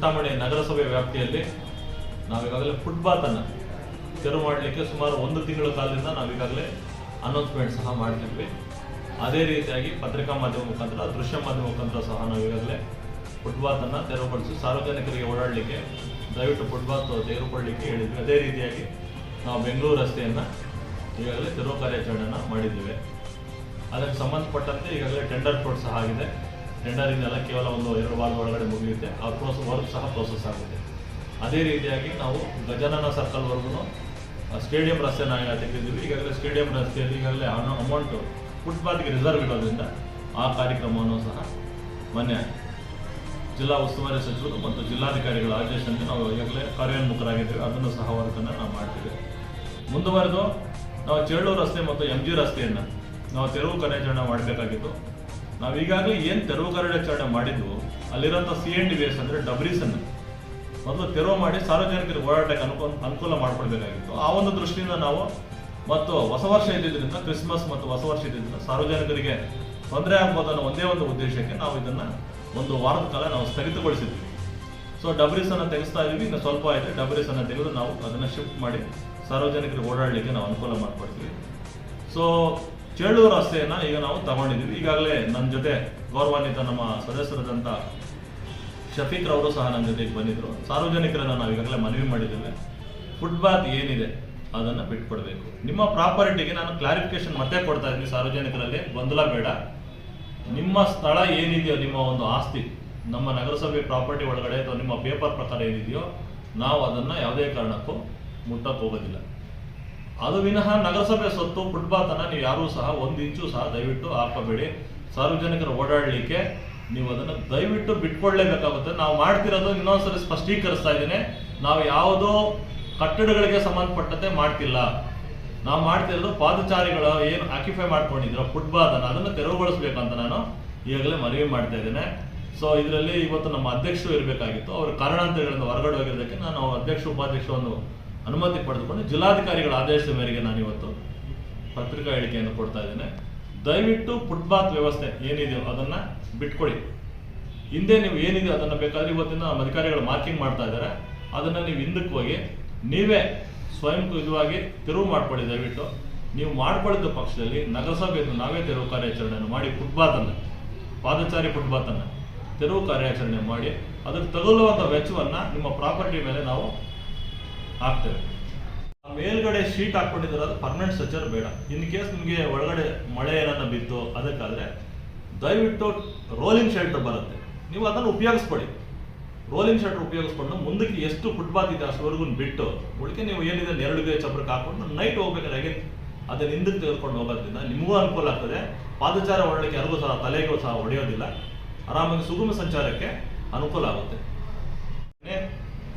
ಚಿಂತಾಮಣಿ ನಗರಸಭೆ ವ್ಯಾಪ್ತಿಯಲ್ಲಿ ನಾವೀಗಾಗಲೇ ಫುಟ್ಪಾತ್ ಅನ್ನ ತೆರವು ಮಾಡಲಿಕ್ಕೆ ಸುಮಾರು ಒಂದು ತಿಂಗಳ ಕಾಲದಿಂದ ನಾವೀಗಾಗಲೇ ಅನೌನ್ಸ್ಮೆಂಟ್ ಸಹ ಮಾಡ್ತಿದ್ವಿ. ಅದೇ ರೀತಿಯಾಗಿ ಪತ್ರಿಕಾ ಮಾಧ್ಯಮ ಮುಖಾಂತರ, ದೃಶ್ಯ ಮಾಧ್ಯಮ ಮುಖಾಂತರ ಸಹ ನಾವೀಗಾಗಲೇ ಫುಟ್ಪಾತ್ ಅನ್ನ ತೆರವುಗೊಳಿಸಿ ಸಾರ್ವಜನಿಕರಿಗೆ ಓಡಾಡಲಿಕ್ಕೆ, ದಯವಿಟ್ಟು ಫುಟ್ಪಾತ್ ತೆಗೆದುಕೊಳ್ಳಲಿಕ್ಕೆ ಹೇಳಿದ್ವಿ. ಅದೇ ರೀತಿಯಾಗಿ ನಾವು ಬೆಂಗಳೂರು ರಸ್ತೆಯನ್ನು ಈಗಾಗಲೇ ತೆರವು ಕಾರ್ಯಾಚರಣೆಯನ್ನು ಮಾಡಿದ್ದೇವೆ ಅದಕ್ಕೆ ಸಂಬಂಧಪಟ್ಟಂತೆ ಈಗಾಗಲೇ ಟೆಂಡರ್ ಕೋಡ್ ಸಹ ಆಗಿದೆ. ಟೆಂಡರ್ ಇನ್ನೆಲ್ಲ ಕೇವಲ ಒಂದು ಎರಡು ವಾರದ ಒಳಗಡೆ ಮುಗಿಯುತ್ತೆ. ಆ ಪ್ರೋಸೆಸ್ ವರ್ಕ್ ಸಹ ಪ್ರೋಸೆಸ್ ಆಗುತ್ತೆ. ಅದೇ ರೀತಿಯಾಗಿ ನಾವು ಗಜಾನನ ಸರ್ಕಲ್ವರೆಗೂ ಸ್ಟೇಡಿಯಂ ರಸ್ತೆನ ಈಗ ತೆಗೆದಿದ್ದೀವಿ. ಈಗಾಗಲೇ ಸ್ಟೇಡಿಯಂ ರಸ್ತೆಯಲ್ಲಿ ಈಗಾಗಲೇ ಅಮೌಂಟ್ ಫುಟ್ಪಾತ್ಗೆ ರಿಸರ್ವ್ ಇರೋದ್ರಿಂದ ಆ ಕಾರ್ಯಕ್ರಮವನ್ನು ಸಹ ಮೊನ್ನೆ ಜಿಲ್ಲಾ ಉಸ್ತುವಾರಿ ಸಚಿವರು ಮತ್ತು ಜಿಲ್ಲಾಧಿಕಾರಿಗಳ ಆದೇಶದಂತೆ ನಾವು ಈಗಾಗಲೇ ಕಾರ್ಯೋನ್ಮುಖರಾಗಿದ್ದೇವೆ. ಅದನ್ನು ಸಹ ವರ್ಕನ್ನು ನಾವು ಮಾಡ್ತೀವಿ. ಮುಂದುವರೆದು ನಾವು ಚೇಳೂರು ರಸ್ತೆ ಮತ್ತು ಎಂ ಜಿ ರಸ್ತೆಯನ್ನು ನಾವು ತೆರವು ಕಾರ್ಯಾಚರಣೆ ಮಾಡಬೇಕಾಗಿತ್ತು. ನಾವು ಈಗಾಗಲೇ ಏನು ತೆರವು ಕಾರ್ಯಾಚರಣೆ ಮಾಡಿದ್ವು, ಅಲ್ಲಿರೋಂಥ ಸಿ ಎನ್ ಡಿ ವೇಸ್ ಅಂದರೆ ಡಬ್ರೀಸನ್ನು ಮೊದಲು ತೆರವು ಮಾಡಿ ಸಾರ್ವಜನಿಕರಿಗೆ ಓಡಾಟಕ್ಕೆ ಅನುಕೂಲ ಅನುಕೂಲ ಮಾಡಿಕೊಡ್ಬೇಕಾಗಿತ್ತು ಆ ಒಂದು ದೃಷ್ಟಿಯಿಂದ ನಾವು ಮತ್ತು ಹೊಸ ವರ್ಷ ಇದ್ದಿದ್ದರಿಂದ, ಕ್ರಿಸ್ಮಸ್ ಮತ್ತು ಹೊಸ ವರ್ಷ ಇದ್ದಿದ್ದರಿಂದ ಸಾರ್ವಜನಿಕರಿಗೆ ತೊಂದರೆ ಆಗ್ಬೋದು ಒಂದೇ ಒಂದು ಉದ್ದೇಶಕ್ಕೆ ನಾವು ಇದನ್ನು ಒಂದು ವಾರದ ಕಾಲ ನಾವು ಸ್ಥಗಿತಗೊಳಿಸಿದ್ವಿ. ಸೊ ಡಬ್ರೀಸನ್ನು ತೆಗೆಸ್ತಾ ಇದೀವಿ. ಇನ್ನು ಸ್ವಲ್ಪ ಇದೆ ಡಬ್ರೀಸನ್ನು ತೆಗೆದು ನಾವು ಅದನ್ನು ಶಿಫ್ಟ್ ಮಾಡಿ ಸಾರ್ವಜನಿಕರಿಗೆ ಓಡಾಡಲಿಕ್ಕೆ ನಾವು ಅನುಕೂಲ ಮಾಡ್ಕೊಡ್ತೀವಿ. ಸೊ ಚೇಳೂರು ರಸ್ತೆಯನ್ನ ಈಗ ನಾವು ತಗೊಂಡಿದ್ದೀವಿ. ಈಗಾಗಲೇ ನನ್ನ ಜೊತೆ ಗೌರವಾನ್ವಿತ ನಮ್ಮ ಸದಸ್ಯರಾದಂಥ ಶಫೀಕ್ ರವರು ಸಹ ನನ್ನ ಜೊತೆಗೆ ಬಂದಿದ್ರು. ಸಾರ್ವಜನಿಕರನ್ನ ನಾವು ಈಗಾಗಲೇ ಮನವಿ ಮಾಡಿದ್ದೇವೆ. ಫುಟ್ಪಾತ್ ಏನಿದೆ ಅದನ್ನ ಬಿಟ್ಕೊಡ್ಬೇಕು. ನಿಮ್ಮ ಪ್ರಾಪರ್ಟಿಗೆ ನಾನು ಕ್ಲಾರಿಫಿಕೇಶನ್ ಮತ್ತೆ ಕೊಡ್ತಾ ಇದ್ದೀನಿ. ಸಾರ್ವಜನಿಕರಲ್ಲಿ ಗೊಂದಲ ಬೇಡ. ನಿಮ್ಮ ಸ್ಥಳ ಏನಿದೆಯೋ, ನಿಮ್ಮ ಒಂದು ಆಸ್ತಿ, ನಮ್ಮ ನಗರಸಭೆ ಪ್ರಾಪರ್ಟಿ ಒಳಗಡೆ ಅಥವಾ ನಿಮ್ಮ ಪೇಪರ್ ಪ್ರಕಾರ ಏನಿದೆಯೋ, ನಾವು ಅದನ್ನ ಯಾವುದೇ ಕಾರಣಕ್ಕೂ ಮುಟ್ಟಕ್ಕೆ ಹೋಗೋದಿಲ್ಲ. ಅದು ವಿನಃ ನಗರಸಭೆ ಸೊತ್ತು ಫುಟ್ಪಾತ್ ಅನ್ನ ನೀವು ಯಾರೂ ಸಹ ಒಂದು ಇಂಚು ಸಹ ದಯವಿಟ್ಟು ಹಾಕಬೇಡಿ ಸಾರ್ವಜನಿಕರು ಓಡಾಡಲಿಕ್ಕೆ ನೀವು ಅದನ್ನು ದಯವಿಟ್ಟು ಬಿಟ್ಕೊಳ್ಳೇಬೇಕಾಗುತ್ತೆ. ನಾವು ಮಾಡ್ತಿರೋದು ಇನ್ನೊಂದ್ಸರಿ ಸ್ಪಷ್ಟೀಕರಿಸ್ತಾ ಇದ್ದೀನಿ. ನಾವು ಯಾವುದೋ ಕಟ್ಟಡಗಳಿಗೆ ಸಂಬಂಧಪಟ್ಟಂತೆ ಮಾಡ್ತಿಲ್ಲ. ನಾವು ಮಾಡ್ತಿರೋದು ಪಾದಚಾರಿಗಳು ಏನು ಆಕ್ಯುಫೈ ಮಾಡ್ಕೊಂಡಿದ್ರು ಫುಟ್ಪಾತ್ ಅನ್ನ ಅದನ್ನು ತೆರವುಗೊಳಿಸ್ಬೇಕಂತ ನಾನು ಈಗಾಗಲೇ ಮನವಿ ಮಾಡ್ತಾ ಇದ್ದೇನೆ. ಸೊ ಇದರಲ್ಲಿ ಇವತ್ತು ನಮ್ಮ ಅಧ್ಯಕ್ಷರು ಇರಬೇಕಾಗಿತ್ತು. ಅವರು ಕಾರಣಾಂತರಗಳಿಂದ ಹೊರಗಡೆ ಹೋಗಿರೋದಕ್ಕೆ ನಾನು ಅಧ್ಯಕ್ಷ, ಉಪಾಧ್ಯಕ್ಷ ಒಂದು ಅನುಮತಿ ಪಡೆದುಕೊಂಡು ಜಿಲ್ಲಾಧಿಕಾರಿಗಳ ಆದೇಶದ ಮೇರೆಗೆ ನಾನು ಇವತ್ತು ಪತ್ರಿಕಾ ಹೇಳಿಕೆಯನ್ನು ಕೊಡ್ತಾ ಇದ್ದೇನೆ. ದಯವಿಟ್ಟು ಫುಟ್ಪಾತ್ ವ್ಯವಸ್ಥೆ ಏನಿದೆಯೋ ಅದನ್ನ ಬಿಟ್ಕೊಡಿ. ಹಿಂದೆ ನೀವು ಏನಿದೆ ಅದನ್ನ ಬೇಕಾದ್ರೆ ಇವತ್ತಿನ ನಮ್ಮ ಅಧಿಕಾರಿಗಳು ಮಾರ್ಕಿಂಗ್ ಮಾಡ್ತಾ ಇದ್ದಾರೆ. ಅದನ್ನ ನೀವು ಹಿಂದಕ್ಕೆ ಹೋಗಿ ನೀವೇ ಸ್ವಯಂ ಇದುವಾಗಿ ತೆರವು ಮಾಡ್ಕೊಳ್ಳಿ ದಯವಿಟ್ಟು. ನೀವು ಮಾಡ್ಕೊಳ್ಳಿದ್ದ ಪಕ್ಷದಲ್ಲಿ ನಗರಸಭೆಯನ್ನು ನಾವೇ ತೆರವು ಕಾರ್ಯಾಚರಣೆಯನ್ನು ಮಾಡಿ ಫುಟ್ಪಾತ್ ಅನ್ನ, ಪಾದಚಾರಿ ಫುಟ್ಪಾತ್ ಅನ್ನ ತೆರವು ಕಾರ್ಯಾಚರಣೆ ಮಾಡಿ ಅದಕ್ಕೆ ತಗಲುವಂತ ವೆಚ್ಚವನ್ನ ನಿಮ್ಮ ಪ್ರಾಪರ್ಟಿ ಮೇಲೆ ನಾವು ಹಾಕ್ತೇವೆ ಮೇಲ್ಗಡೆ ಶೀಟ್ ಹಾಕೊಂಡಿದ್ರೆ ಅದು ಪರ್ಮನೆಂಟ್ ಸ್ಟ್ರಕ್ಚರ್ ಬೇಡ. ಇನ್ ಕೇಸ್ ನಿಮಗೆ ಒಳಗಡೆ ಮಳೆ ಏನಾರ ಬಿತ್ತು ಅದಕ್ಕಾದ್ರೆ ದಯವಿಟ್ಟು ರೋಲಿಂಗ್ ಶೆಲ್ಟರ್ ಬರುತ್ತೆ. ನೀವು ಅದನ್ನು ಉಪಯೋಗಿಸ್ಕೊಳ್ಳಿ ರೋಲಿಂಗ್ ಶೆಲ್ಟರ್ ಉಪಯೋಗಿಸ್ಕೊಂಡು ಮುಂದಕ್ಕೆ ಎಷ್ಟು ಫುಟ್ಪಾತ್ ಇದೆ ಅಷ್ಟವರೆಗೂ ಬಿಟ್ಟು ಉಳಿಕೆ ನೀವು ಏನಿದೆ ನೆರಳಿಗೆ ಚಪ್ರಕ್ಕೆ ಹಾಕೊಂಡು ನೈಟ್ ಹೋಗ್ಬೇಕಾದ್ರೆ ಹೇಗೆ? ಅದನ್ನ ಹಿಂದಕ್ಕೆ ತೆಗೆದುಕೊಂಡು ಹೋಗೋದ್ರಿಂದ ನಿಮಗೂ ಅನುಕೂಲ ಆಗ್ತದೆ. ಪಾದಚಾರ ಹೊರಡಲಿಕ್ಕೆ ಯಾರಿಗೂ ಸಹ ತಲೆಗೂ ಸಹ ಹೊಡೆಯೋದಿಲ್ಲ. ಆರಾಮಾಗಿ ಸುಗಮ ಸಂಚಾರಕ್ಕೆ ಅನುಕೂಲ ಆಗುತ್ತೆ.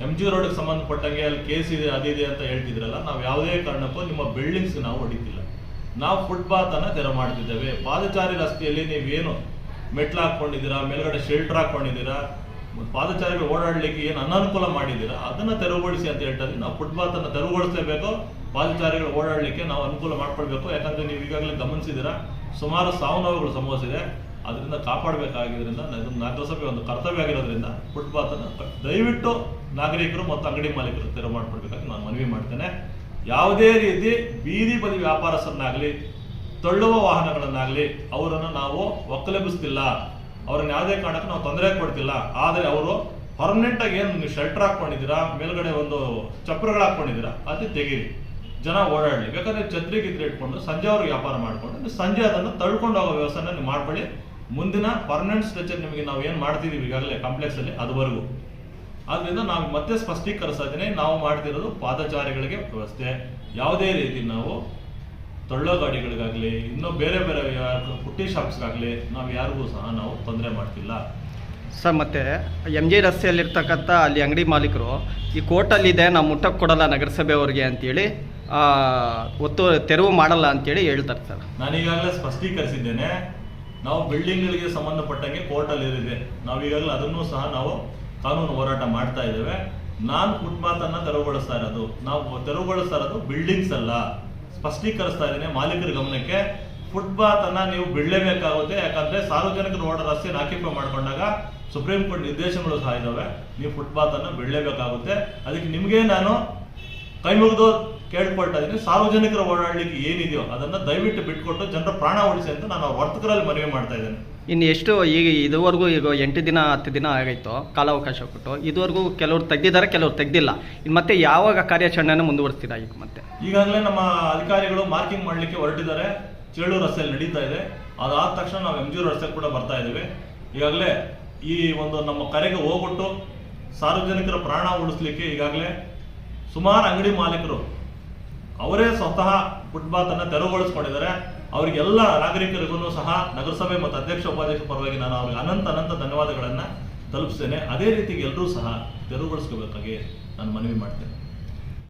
ಎಂ ಜಿ ರೋಡ್ಗೆ ಸಂಬಂಧಪಟ್ಟಂಗೆ ಅಲ್ಲಿ ಕೇಸ್ ಇದೆ ಅದಿದೆ ಅಂತ ಹೇಳ್ತಿದ್ರಲ್ಲ, ನಾವು ಯಾವುದೇ ಕಾರಣಕ್ಕೂ ನಿಮ್ಮ ಬಿಲ್ಡಿಂಗ್ಸ್ ನಾವು ಹೊಡಿತಿಲ್ಲ ನಾವು ಫುಟ್ಪಾತ್ ಅನ್ನ ತೆರ ಮಾಡ್ತಿದ್ದೇವೆ. ಪಾದಚಾರಿ ರಸ್ತೆಯಲ್ಲಿ ನೀವೇನು ಮೆಟ್ಲು ಹಾಕ್ಕೊಂಡಿದ್ದೀರಾ, ಮೇಲ್ಗಡೆ ಶೆಲ್ಟರ್ ಹಾಕೊಂಡಿದ್ದೀರಾ ಮತ್ತು ಪಾದಚಾರಿಗಳು ಓಡಾಡಲಿಕ್ಕೆ ಏನು ಅನಾನುಕೂಲ ಮಾಡಿದ್ದೀರಾ, ಅದನ್ನ ತೆರವುಗೊಳಿಸಿ ಅಂತ ಹೇಳ್ತಾರೆ ನಾವು ಫುಟ್ಪಾತ್ ಅನ್ನ ತೆರವುಗೊಳಿಸಲೇಬೇಕು, ಪಾದಚಾರಿಗಳು ಓಡಾಡಲಿಕ್ಕೆ ನಾವು ಅನುಕೂಲ ಮಾಡ್ಕೊಳ್ಬೇಕು. ಯಾಕಂದ್ರೆ ನೀವು ಈಗಾಗಲೇ ಗಮನಿಸಿದ್ದೀರಾ, ಸುಮಾರು ಸಾವು ನೋವುಗಳು ಸಂಭವಿಸಿದೆ. ಅದರಿಂದ ಕಾಪಾಡಬೇಕಾಗಿರೋದ್ರಿಂದ ಇದು ನಗರಸಭೆ ಒಂದು ಕರ್ತವ್ಯ ಆಗಿರೋದ್ರಿಂದ ಫುಟ್ಪಾತ್ ಅನ್ನು ದಯವಿಟ್ಟು ನಾಗರಿಕರು ಮತ್ತು ಅಂಗಡಿ ಮಾಲೀಕರು ತೆರವು ಮಾಡಿಕೊಡ್ಬೇಕಾಗಿ ನಾನು ಮನವಿ ಮಾಡ್ತೇನೆ. ಯಾವುದೇ ರೀತಿ ಬೀದಿ ಬದಿ ವ್ಯಾಪಾರಸ್ಥರನ್ನಾಗಲಿ, ತಳ್ಳುವ ವಾಹನಗಳನ್ನಾಗಲಿ ಅವರನ್ನು ನಾವು ಒಕ್ಕಲೆಬಿಸ್ತಿಲ್ಲ ಅವ್ರನ್ನ ಯಾವುದೇ ಕಾರಣಕ್ಕೂ ನಾವು ತೊಂದರೆ ಕೊಡ್ತಿಲ್ಲ ಆದರೆ ಅವರು ಪರ್ಮನೆಂಟ್ ಆಗಿ ಏನು ನೀವು ಶೆಲ್ಟರ್ ಹಾಕೊಂಡಿದ್ದೀರಾ ಮೇಲ್ಗಡೆ ಒಂದು ಚಪ್ಪರಗಳು ಹಾಕೊಂಡಿದ್ದೀರಾ ಅದು ತೆಗೀರಿ. ಜನ ಓಡಾಡಲಿ. ಬೇಕಾದ್ರೆ ಛತ್ರಿ ಗಿತ್ರಿ ಇಟ್ಕೊಂಡು ಸಂಜೆ ಅವ್ರಿಗೆ ವ್ಯಾಪಾರ ಮಾಡಿಕೊಂಡು, ಸಂಜೆ ಅದನ್ನು ತಳ್ಕೊಂಡು ಹೋಗೋ ವ್ಯವಸ್ಥೆನ ನೀವು ಮಾಡ್ಕೊಳ್ಳಿ. ಮುಂದಿನ ಪರ್ಮನೆಂಟ್ ಸ್ಟ್ರಕ್ಚರ್ ನಿಮಗೆ ನಾವು ಏನು ಮಾಡ್ತಿದ್ದೀವಿ ಈಗಾಗಲೇ ಕಾಂಪ್ಲೆಕ್ಸ್ ಅಲ್ಲಿ? ಅದುವರೆಗೂ. ಆದ್ರಿಂದ ನಾವು ಮತ್ತೆ ಸ್ಪಷ್ಟೀಕರಿಸ್ತಾ ಇದ್ದೀನಿ ನಾವು ಮಾಡ್ತಿರೋದು ಪಾದಚಾರಿಗಳಿಗೆ ವ್ಯವಸ್ಥೆ. ಯಾವುದೇ ರೀತಿ ನಾವು ತಳ್ಳೋ ಗಾಡಿಗಳಿಗಾಗಲಿ ಇನ್ನೂ ಬೇರೆ ಬೇರೆ ಪುಟ್ಟಿ ಶಾಪ್ಸ್ಗಾಗಲಿ ನಾವು ಯಾರಿಗೂ ಸಹ ನಾವು ತೊಂದರೆ ಮಾಡ್ತಿಲ್ಲ. ಸರ್ ಮತ್ತೆ ಎಂ ಜಿ ರಸ್ತೆಯಲ್ಲಿರ್ತಕ್ಕಂಥ ಅಲ್ಲಿ ಅಂಗಡಿ ಮಾಲೀಕರು ಈ ಕೋರ್ಟಲ್ಲಿದೆ ನಾವು ಮುಟ್ಟಕ್ಕೆ ಕೊಡಲ್ಲ ನಗರಸಭೆಯವ್ರಿಗೆ ಅಂತೇಳಿ ಒತ್ತು ತೆರವು ಮಾಡಲ್ಲ ಅಂತೇಳಿ ಹೇಳ್ತಾರೆ ಸರ್. ನಾನು ಈಗಾಗಲೇ ಸ್ಪಷ್ಟೀಕರಿಸಿದ್ದೇನೆ. ನಾವು ಬಿಲ್ಡಿಂಗ್ಗಳಿಗೆ ಸಂಬಂಧಪಟ್ಟಂಗೆ ಕೋರ್ಟಲ್ಲಿ ಇದೆ ನಾವು ಈಗಾಗಲೇ ಅದನ್ನು ಸಹ ನಾವು ಕಾನೂನು ಹೋರಾಟ ಮಾಡ್ತಾ ಇದ್ದೇವೆ. ನಾನು ಫುಟ್ಪಾತ್ ಅನ್ನ ತೆರವುಗೊಳಿಸ್ತಾ ಇರೋದು. ನಾವು ತೆರವುಗೊಳಿಸ್ತಾ ಇರೋದು ಬಿಲ್ಡಿಂಗ್ಸ್ ಅಲ್ಲ. ಸ್ಪಷ್ಟೀಕರಿಸ್ತಾ ಇದ್ದೇನೆ ಮಾಲೀಕರ ಗಮನಕ್ಕೆ. ಫುಟ್ಪಾತ್ ನೀವು ಬಿಡಲೇಬೇಕಾಗುತ್ತೆ. ಯಾಕಂದ್ರೆ ಸಾರ್ವಜನಿಕರು ಓಡೋ ರಸ್ತೆಯನ್ನು ಆಕ್ಯುಪೈ ಮಾಡ್ಕೊಂಡಾಗ ಸುಪ್ರೀಂ ಕೋರ್ಟ್ ನಿರ್ದೇಶನಗಳು ಸಹ ಇದ್ದಾವೆ. ನೀವು ಫುಟ್ಪಾತ್ ಅನ್ನ ಬಿಡಲೇಬೇಕಾಗುತ್ತೆ. ಅದಕ್ಕೆ ನಿಮಗೆ ನಾನು ಕೈ ಮುಗಿದು ಕೇಳ್ಕೊಳ್ತಾ ಇದ್ದೀನಿ ಸಾರ್ವಜನಿಕರ ಓಡಾಡಲಿಕ್ಕೆ ಏನಿದೆಯೋ ಅದನ್ನ ದಯವಿಟ್ಟು ಬಿಟ್ಕೊಟ್ಟು ಜನರ ಪ್ರಾಣ ಉಳಿಸಿ ಅಂತ ನಾನು ವರ್ತಕರಲ್ಲಿ ಮನವಿ ಮಾಡ್ತಾ ಇದ್ದೇನೆ ಇನ್ನು ಎಷ್ಟು ಈಗ ಇದುವರೆಗೂ ಈಗ ಎಂಟು ದಿನ ಹತ್ತು ದಿನ ಆಗೈತು ಕಾಲಾವಕಾಶ ಕೊಟ್ಟು ಇದುವರೆಗೂ ಕೆಲವರು ತೆಗ್ದಿದ್ದಾರೆ ಕೆಲವರು ತೆಗ್ದಿಲ್ಲ. ಇನ್ನು ಮತ್ತೆ ಯಾವಾಗ ಕಾರ್ಯಾಚರಣೆಯನ್ನು ಮುಂದುವರಿಸ್ತೀರಾ ಈಗ ಮತ್ತೆ? ಈಗಾಗಲೇ ನಮ್ಮ ಅಧಿಕಾರಿಗಳು ಮಾರ್ಕಿಂಗ್ ಮಾಡಲಿಕ್ಕೆ ಹೊರಟಿದ್ದಾರೆ. ಚೇಳೂರು ರಸ್ತೆಯಲ್ಲಿ ನಡೀತಾ ಇದೆ. ಅದಾದ ತಕ್ಷಣ ನಾವು ಎಂ ಜಿ ರಸ್ತೆ ಕೂಡ ಬರ್ತಾ ಇದ್ದೀವಿ. ಈಗಾಗಲೇ ಈ ಒಂದು ನಮ್ಮ ಕರೆಗೆ ಹೋಗ್ಬಿಟ್ಟು ಸಾರ್ವಜನಿಕರ ಪ್ರಾಣ ಉಳಿಸ್ಲಿಕ್ಕೆ ಈಗಾಗಲೇ ಸುಮಾರು ಅಂಗಡಿ ಮಾಲೀಕರು ಅವರೇ ಸ್ವತಃ ಫುಟ್ಪಾತ್ ಅನ್ನ ತೆರವುಗೊಳಿಸ್ಕೊಂಡಿದ್ದಾರೆ. ಅವರಿಗೆಲ್ಲ ನಾಗರಿಕರಿಗೂ ಸಹ ನಗರಸಭೆ ಮತ್ತು ಅಧ್ಯಕ್ಷ ಉಪಾಧ್ಯಕ್ಷ ಪರವಾಗಿ ನಾನು ಅವ್ರಿಗೆ ಅನಂತ ಅನಂತ ಧನ್ಯವಾದಗಳನ್ನ ತಲುಪಿಸ್ತೇನೆ. ಅದೇ ರೀತಿಗೆ ಎಲ್ಲರೂ ಸಹ ತೆರವುಗೊಳಿಸ್ಕೋಬೇಕಾಗಿ ನಾನು ಮನವಿ ಮಾಡ್ತೇನೆ.